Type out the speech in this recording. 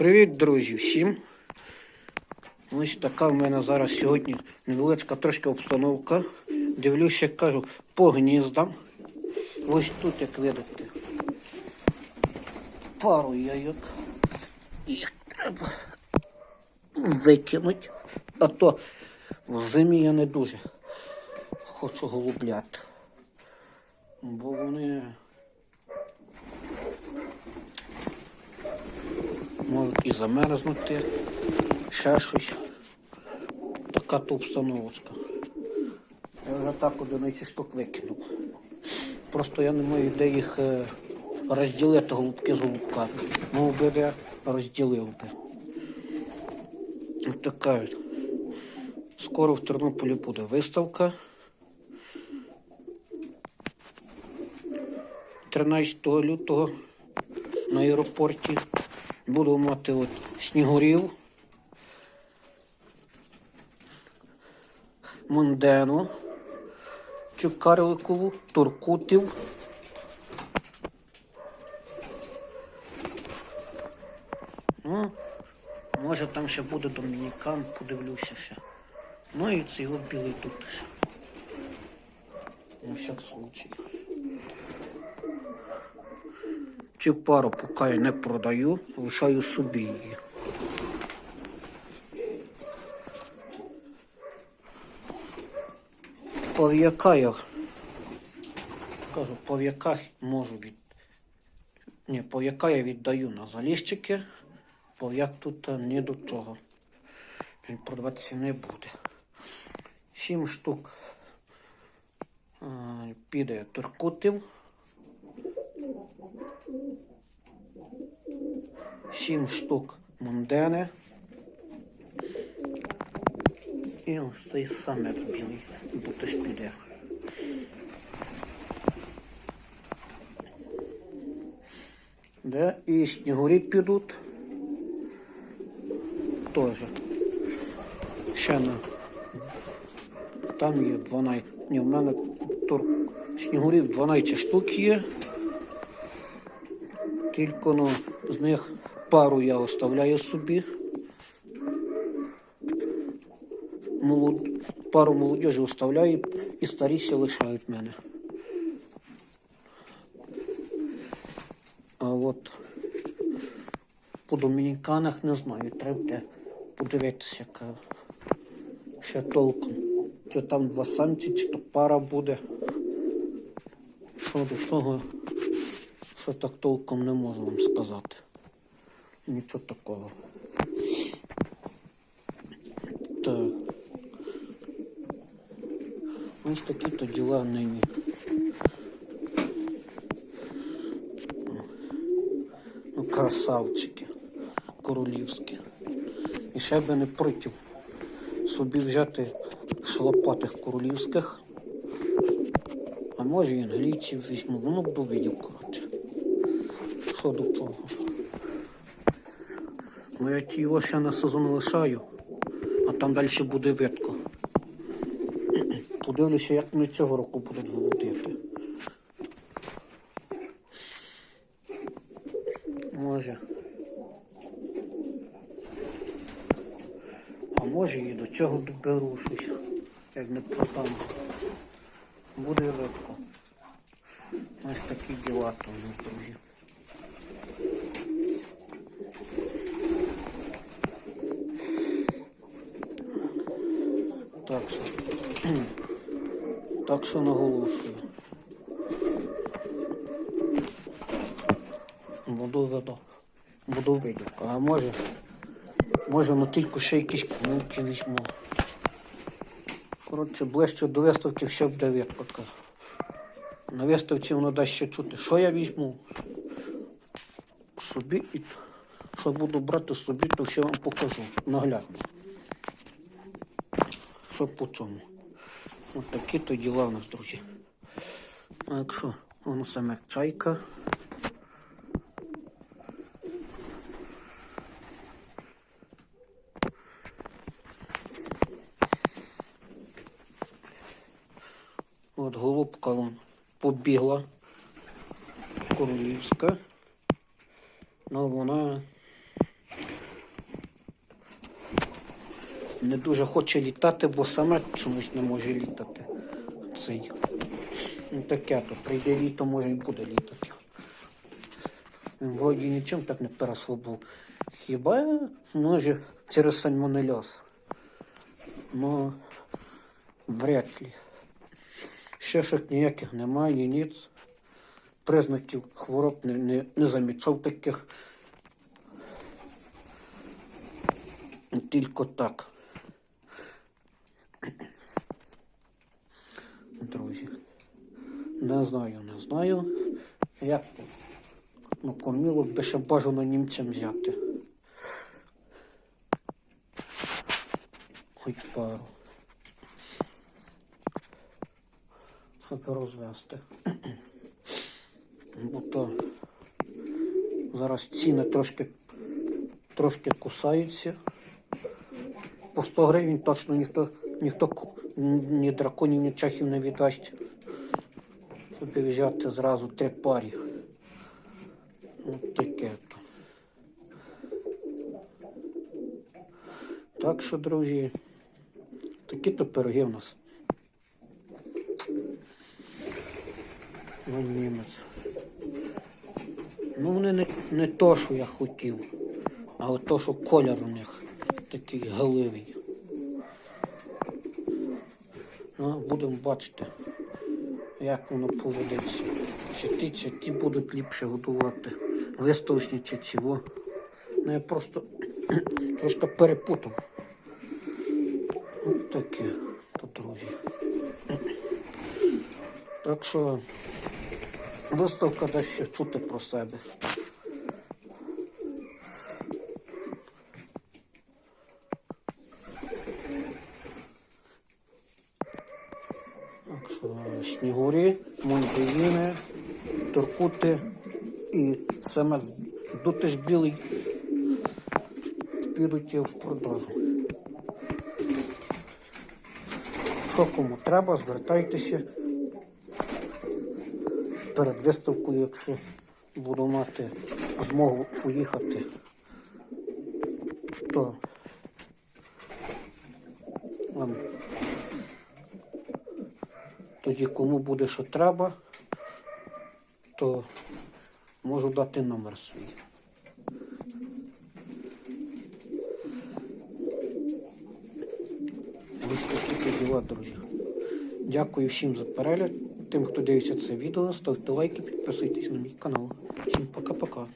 Привіт, друзі, всім. Ось така в мене зараз сьогодні невеличка трошки обстановка. Дивлюся, кажу, по гніздам. Ось тут, як видите, пару яйок. Їх треба викинути. А то в зимі я не дуже хочу голублят. Бо вони і замерзнути, ще щось. Така то обстановочка. Я вже так одиниці штук викинув. Просто я не маю де їх е, розділити голубки з голубками. Мов би де розділив би. От така. Скоро в Тернополі буде виставка. 13 лютого на аеропорті. Буду мати от снігурів, Мондену, Чукарликову, Туркутів. Ну, може там ще буде Домінікан, подивлюся ще. Ну і цей білий тут. На всяк случай. Цю пару поки я не продаю, лишаю собі її. Пов'яка я кажу, пов'яка можу від. Ні, пов'яка я віддаю на заліщики, пов'як тут е, ні до чого. Він продаватися не буде. Сім штук е, піде туркутів. Сім штук мундени. І ось цей самець білий, бо теж піде. Де і снігурі підуть. Тоже. Ще на. Там є 12. Ні, в мене тур... снігурів 12 штук є. Тільки ну, з них пару я оставляю собі. Молод... Пару молодежі оставляю і старіші лишають мене. А от по домініканах не знаю, треба подивитися, яка ще толком. Чи там два самці, чи то пара буде. Що до чого, що так толком не можу вам сказати. Нічого такого. Так. Ось такі то діла нині. Ну, красавчики королівські. І ще би не проти собі взяти шлопатих королівських. А може і англійців візьму. Ну, буду видів, чого. Ну, я його ще на сезон лишаю, а там далі буде видко. Подивлюся, як вони цього року будуть виводити. Може. А може і до цього доберу як не продам. Буде легко. Ось такі діла там, друзі. Так що. Так що наголошую. Буду видо. Буду видів. А може, може на тільки ще якісь помилки візьму. Коротше, ближче до виставки все буде видно. На виставці воно дасть ще чути, що я візьму. Собі і що буду брати собі, то все вам покажу. Наглядно. Що по чому. Ось такі то діла у нас, друзі. А якщо воно саме чайка. От голубка вон побігла. Королівська. Ну вона не дуже хоче літати, бо саме чомусь не може літати. Цей. Ну таке то прийде літо, може і буде літати. Він вроді нічим так не переслабив. Хіба може через сальмонельоз? Ну, вряд ли. Ще шок ніяких немає, ні ніц. Признаків хвороб не, не, не замічав таких. Тільки так. Друзі. Не знаю, не знаю. Як то? Ну, кормілок би ще бажано німцям взяти. Хоч пару. Щоб розвести. Бо то зараз ціни трошки, трошки кусаються. По 100 гривень точно ніхто, ніхто ні драконів, ні чехів не віддасть. Щоб взяти зразу три парі. От таке то. Так що, друзі, такі то пироги в нас. Ну, німець. Ну, вони не, не то, що я хотів, а то, що колір у них такий галивий. Ну, будемо бачити, як воно поведеться. Чи ті, чи ті будуть ліпше годувати. Виставочні чи чого. Ну я просто трошки перепутав. Ось таке, то друзі. Так що виставка дасть ще чути про себе. Так що снігурі, мундиїни, туркути і саме дутиш білий підуть в продажу. Що кому треба, звертайтеся перед виставкою, якщо буду мати змогу поїхати, то вам тоді кому буде що треба, то можу дати номер свій. Ось такі друзі. Дякую всім за перегляд. Тим, хто дивиться це відео, ставте лайки, підписуйтесь на мій канал. Всім пока-пока.